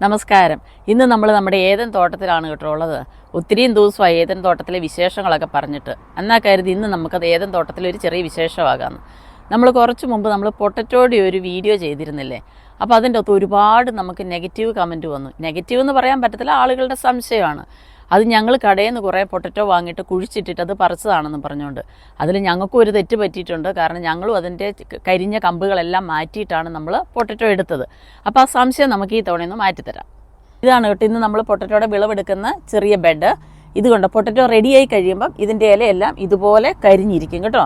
നമസ്കാരം. ഇന്ന് നമ്മൾ നമ്മുടെ ഏതൻ തോട്ടത്തിലാണ് കേട്ടോ ഉള്ളത്. ഒത്തിരിയും ദിവസമായി ഏതൻ തോട്ടത്തിലെ വിശേഷങ്ങളൊക്കെ പറഞ്ഞിട്ട്. എന്നാൽ കരുതി ഇന്ന് നമുക്കത് ഏതൻ തോട്ടത്തിലെ ഒരു ചെറിയ വിശേഷമാകാമെന്ന് നമ്മൾ കുറച്ച് മുമ്പ് നമ്മൾ പൊട്ടറ്റോടി ഒരു വീഡിയോ ചെയ്തിരുന്നില്ലേ? അപ്പോൾ അതിന്റെ അകത്ത് ഒരുപാട് നമുക്ക് നെഗറ്റീവ് കമന്റ് വന്നു. നെഗറ്റീവ് എന്ന് പറയാൻ പറ്റത്തില്ല ആളുകളുടെ സംശയമാണ്. അത് ഞങ്ങൾ കടയിൽ നിന്ന് കുറേ പൊട്ടറ്റോ വാങ്ങിയിട്ട് കുഴിച്ചിട്ടിട്ട് അത് പറിച്ചതാണെന്ന് പറഞ്ഞുകൊണ്ട്. അതിൽ ഞങ്ങൾക്കും ഒരു തെറ്റ് പറ്റിയിട്ടുണ്ട്. കാരണം ഞങ്ങളും അതിന്റെ കരിഞ്ഞ കമ്പുകളെല്ലാം മാറ്റിയിട്ടാണ് നമ്മൾ പൊട്ടറ്റോ എടുത്തത്. അപ്പോൾ ആ സംശയം നമുക്ക് ഈ തവണയിൽ നിന്ന് മാറ്റിത്തരാം. ഇതാണ് കേട്ടോ ഇന്ന് നമ്മൾ പൊട്ടറ്റോടെ വിളവെടുക്കുന്ന ചെറിയ ബെഡ്. ഇതുകൊണ്ട് പൊട്ടറ്റോ റെഡിയായി കഴിയുമ്പം ഇതിന്റെ ഇലയെല്ലാം ഇതുപോലെ കരിഞ്ഞിരിക്കും കേട്ടോ.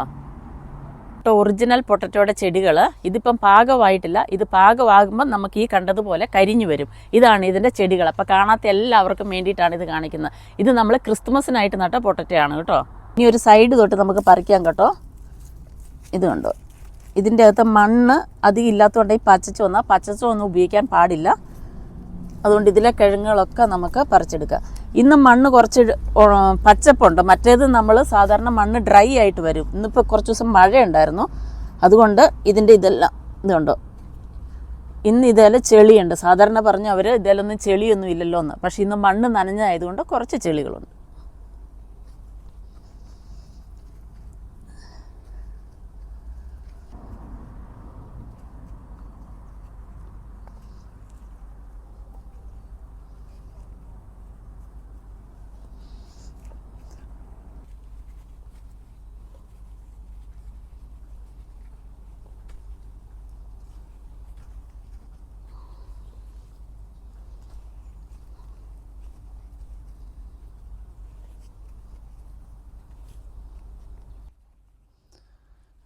കേട്ടോ ഒറിജിനൽ പൊട്ടറ്റോയുടെ ചെടികൾ ഇതിപ്പം പാകമായിട്ടില്ല. ഇത് പാകമാകുമ്പം നമുക്ക് ഈ കണ്ടതുപോലെ കരിഞ്ഞു വരും. ഇതാണ് ഇതിന്റെ ചെടികൾ. അപ്പോൾ കാണാത്ത എല്ലാവർക്കും വേണ്ടിയിട്ടാണ് ഇത് കാണിക്കുന്നത്. ഇത് നമ്മൾ ക്രിസ്മസിനായിട്ട് നട്ട പൊട്ടറ്റയാണ് കേട്ടോ. ഇനി ഒരു സൈഡ് തൊട്ട് നമുക്ക് പറിക്കാം കേട്ടോ. ഇത് കണ്ടോ? ഇതിന്റെ അകത്ത് മണ്ണ് അധികം ഇല്ലാത്തതുകൊണ്ട് ഈ പച്ചച്ച വന്നാൽ പച്ചച്ച ഒന്നും ഉപയോഗിക്കാൻ പാടില്ല. അതുകൊണ്ട് ഇതിലെ കിഴങ്ങുകളൊക്കെ നമുക്ക് പറിച്ചെടുക്കാം ഇന്ന് മണ്ണ് കുറച്ച് പച്ചപ്പുണ്ട്. മറ്റേത് നമ്മൾ സാധാരണ മണ്ണ് ഡ്രൈ ആയിട്ട് വരും. ഇന്നിപ്പോൾ കുറച്ച് ദിവസം മഴയുണ്ടായിരുന്നു. അതുകൊണ്ട് ഇതിന്റെ ഇതെല്ലാം ഇതുണ്ട്. ഇന്ന് ഇതേലെ ചെളിയുണ്ട്. സാധാരണ പറഞ്ഞു അവർ ഇതേലൊന്നും ചെളിയൊന്നും ഇല്ലല്ലോ എന്ന് പക്ഷേ ഇന്ന് മണ്ണ് നനഞ്ഞായതുകൊണ്ട് കുറച്ച് ചെളികളുണ്ട്.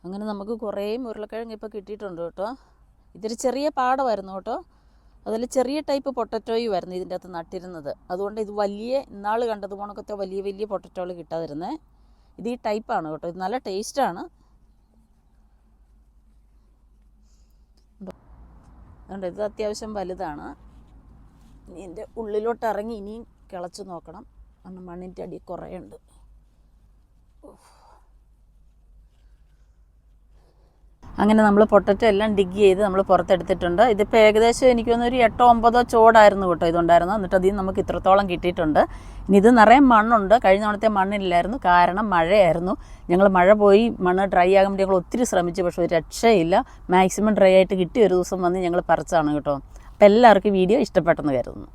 അങ്ങനെ നമുക്ക് കുറേ ഉരുളക്കിഴങ്ങ് ഇപ്പോൾ കിട്ടിയിട്ടുണ്ട് കേട്ടോ. ഇതൊരു ചെറിയ പാടമായിരുന്നു കേട്ടോ. അതിൽ ചെറിയ ടൈപ്പ് പൊട്ടറ്റോയും ആയിരുന്നു ഇതിന്റെ അകത്ത് നട്ടിരുന്നത്. അതുകൊണ്ട് ഇത് വലിയ ഇന്നാൾ കണ്ടത് പോണക്കത്തെ വലിയ വലിയ പൊട്ടറ്റോകൾ കിട്ടാതിരുന്നേ. ഇത് ഈ ടൈപ്പാണ് കേട്ടോ. ഇത് നല്ല ടേസ്റ്റാണ് അതുകൊണ്ട് ഇത് അത്യാവശ്യം വലുതാണ്. ഇനി എന്റെ ഉള്ളിലോട്ട് ഇറങ്ങി ഇനിയും കിളച്ച് നോക്കണം. കാരണം മണ്ണിന്റെ അടി കുറേ ഉണ്ട് അങ്ങനെ നമ്മൾ പൊട്ടറ്റോ എല്ലാം ഡിഗ് ചെയ്ത് നമ്മൾ പുറത്തെടുത്തിട്ടുണ്ട്. ഇതിപ്പോൾ ഏകദേശം എനിക്ക് തോന്നുന്നു ഒരു എട്ടോ ഒമ്പതോ ചോടായിരുന്നു കേട്ടോ ഇതുണ്ടായിരുന്നു എന്നിട്ട് അതിൽ നമുക്ക് ഇത്രത്തോളം കിട്ടിയിട്ടുണ്ട്. ഇനി ഇത് നിറയെ മണ്ണുണ്ട്. കഴിഞ്ഞ തവണത്തെ മണ്ണില്ലായിരുന്നു. കാരണം മഴയായിരുന്നു. ഞങ്ങൾ മഴ പോയി മണ്ണ് ഡ്രൈ ആകാൻ വേണ്ടി ഞങ്ങൾ ഒത്തിരി ശ്രമിച്ചു. പക്ഷേ ഒരു രക്ഷയില്ല. മാക്സിമം ഡ്രൈ ആയിട്ട് കിട്ടി ഒരു ദിവസം വന്ന് ഞങ്ങൾ പറിച്ചാണ് കേട്ടോ. അപ്പോൾ എല്ലാവർക്കും വീഡിയോ ഇഷ്ടപ്പെട്ടെന്ന് കരുതുന്നു.